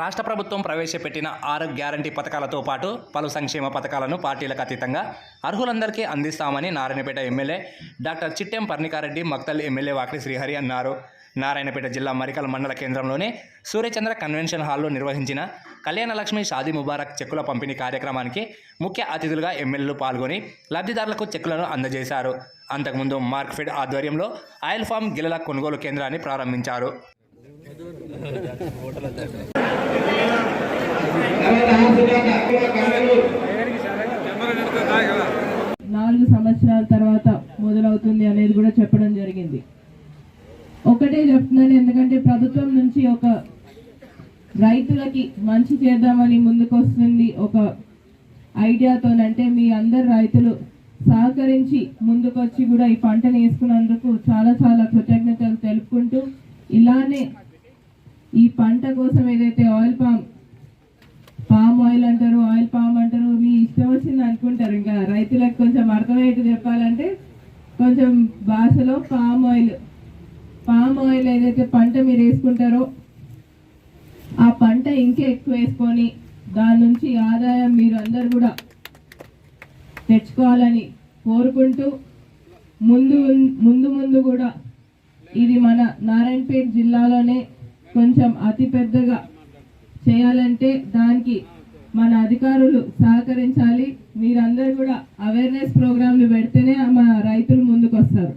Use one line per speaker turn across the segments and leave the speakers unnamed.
రాష్ట్ర ప్రభుత్వం ప్రవేశపెట్టిన ఆరు గ్యారంటీ పథకాలతో పాటు పలు సంక్షేమ పథకాలను పార్టీలకు అతీతంగా అర్హులందరికీ అందిస్తామని Narayanpet MLA doctor Chittem Parnika Reddy Makthal MLA Vakiti Srihari అన్నారు. నారాయణపేట జిల్లా మరికల్ మండల కేంద్రంలోని సూర్యచంద్ర కన్వెన్షన్ హాల్లో నిర్వహించిన కళ్యాణ లక్ష్మి షాదీ ముబారక్ చెక్కుల పంపిణీ కార్యక్రమానికి ముఖ్య అతిథులుగా ఎమ్మెల్యేలు పాల్గొని లబ్ధిదారులకు చెక్కులను అందజేశారు. అంతకుముందు మార్క్ఫెడ్ ఆధ్వర్యంలో ఆయిల్ ఫామ్ గిల్లల కొనుగోలు కేంద్రాన్ని ప్రారంభించారు.
నాలుగు సంవత్సరాల తర్వాత మొదలవుతుంది అనేది కూడా చెప్పడం జరిగింది. ఒకటే చెప్తున్నాను ఎందుకంటే ప్రభుత్వం నుంచి ఒక రైతులకి మంచి చేద్దామని ముందుకొస్తుంది ఒక ఐడియాతోనంటే మీ అందరు రైతులు సహకరించి ముందుకొచ్చి కూడా ఈ పంటను వేసుకున్నందుకు చాలా చాలా కృతజ్ఞతలు తెలుపుకుంటూ ఇలానే ఈ పంట కోసం ఏదైతే ఆయిల్ పామ్ పామ్ ఆయిల్ అంటారు ఆయిల్ పామ్ అంటారు మీ ఇష్టం వచ్చింది అనుకుంటారు. ఇంకా రైతులకు కొంచెం అర్థమయ్యేట్టు చెప్పాలంటే కొంచెం భాషలో పామ్ ఆయిల్ పామ్ ఆయిల్ ఏదైతే పంట మీరు వేసుకుంటారో ఆ పంట ఇంకా ఎక్కువ వేసుకొని దాని నుంచి ఆదాయం మీరు అందరు కూడా తెచ్చుకోవాలని కోరుకుంటూ ముందు ముందు ముందు కూడా ఇది మన నారాయణపేట జిల్లాలోనే కొంచెం అతి పెద్దగా చేయాలంటే దానికి మన అధికారులు సహకరించాలి. మీరందరూ కూడా అవేర్నెస్ ప్రోగ్రాంలు పెడితేనే మన రైతులు ముందుకు వస్తారు.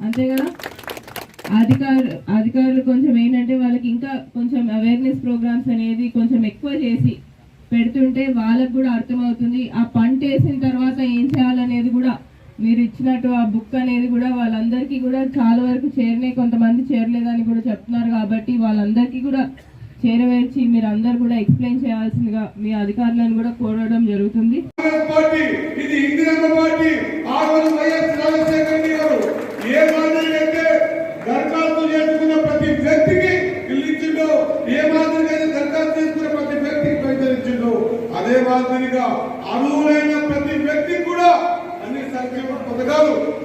అంతే కదా? అధికారులు అధికారులు కొంచెం ఏంటంటే వాళ్ళకి ఇంకా కొంచెం అవేర్నెస్ ప్రోగ్రామ్స్ అనేది కొంచెం ఎక్కువ చేసి పెడుతుంటే వాళ్ళకు కూడా అర్థమవుతుంది. ఆ పంట వేసిన తర్వాత ఏం చేయాలనేది కూడా మీరు ఇచ్చినట్టు ఆ బుక్ అనేది కూడా వాళ్ళందరికీ కూడా చాలా వరకు చేరినాయి. కొంతమంది చేరలేదని కూడా చెప్తున్నారు కాబట్టి వాళ్ళందరికీ కూడా చేరవేర్చి మీరు అందరు కూడా ఎక్స్ప్లెయిన్ చేయాల్సిందిగా మీ అధికారులను కూడా కోరడం జరుగుతుంది.
పార్టీ ఇది ఇందిరమ్మ పార్టీ.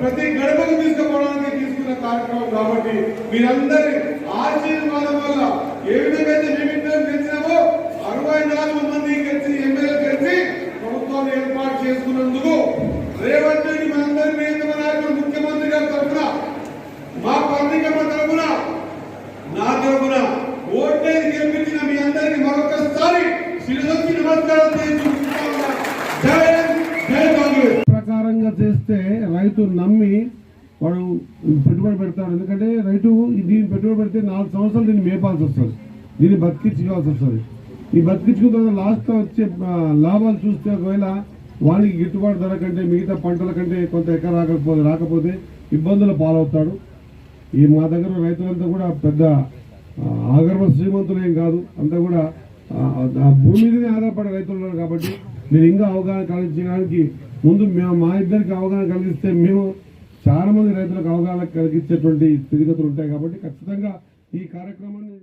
ప్రతి గడపకు తీసుకుపోవడానికి తీసుకున్న కార్యక్రమం కాబట్టి మీరందరి ఆశీర్వాదం వల్ల ఏ విధంగా అయితే మేమిద్దరం గెలిచినామో అరవై నాలుగు మంది గెలిచి ఎమ్మెల్యే గెలిచి ప్రభుత్వాన్ని ఏర్పాటు చేసుకున్నందుకు రేవంత్ రెడ్డి మనందరి ప్రియతమ నాయకుడు ముఖ్యమంత్రి గారి తరఫున మా పత్రికమ్మ తరఫున నా తరఫున ఓట్లేసి గెలిపించిన మీ అందరికి మరొకసారి శిరసొచ్చి నమస్కారం
ప్రకారంగా చేస్తే రైతు నమ్మి వాడు పెట్టుబడి పెడతాడు. ఎందుకంటే రైతు దీన్ని పెట్టుబడి పెడితే నాలుగు సంవత్సరాలు దీన్ని మేపాల్సి వస్తుంది. దీన్ని బతికించుకోవాల్సి వస్తుంది. ఈ బతికించుకున్న తర్వాత లాస్ట్ వచ్చే లాభాలు చూస్తే ఒకవేళ వానికి గిట్టుబాటు ధర కంటే మిగతా పంటల కంటే కొంత ఎక్కడ రాకపోతే రాకపోతే ఇబ్బందుల పాలవుతాడు. ఈ మా దగ్గర రైతులంతా కూడా పెద్ద ఆగర్వ శ్రీమంతులు ఏం కాదు. అంతా కూడా ఆ భూమి మీదనే ఆధారపడే రైతులు ఉన్నారు కాబట్టి మీరు ఇంకా అవగాహన కలిగించడానికి ముందు మేము మా ఇద్దరికి అవగాహన కలిగిస్తే మేము చాలా మంది రైతులకు అవగాహన కలిగించేటువంటి స్థితిగతులు ఉంటాయి కాబట్టి ఖచ్చితంగా ఈ కార్యక్రమాన్ని